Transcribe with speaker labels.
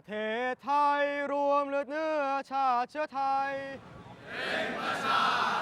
Speaker 1: ประเทศไทยรวมเลือดเนื้อชาติเชื้อไทยเป็นประชา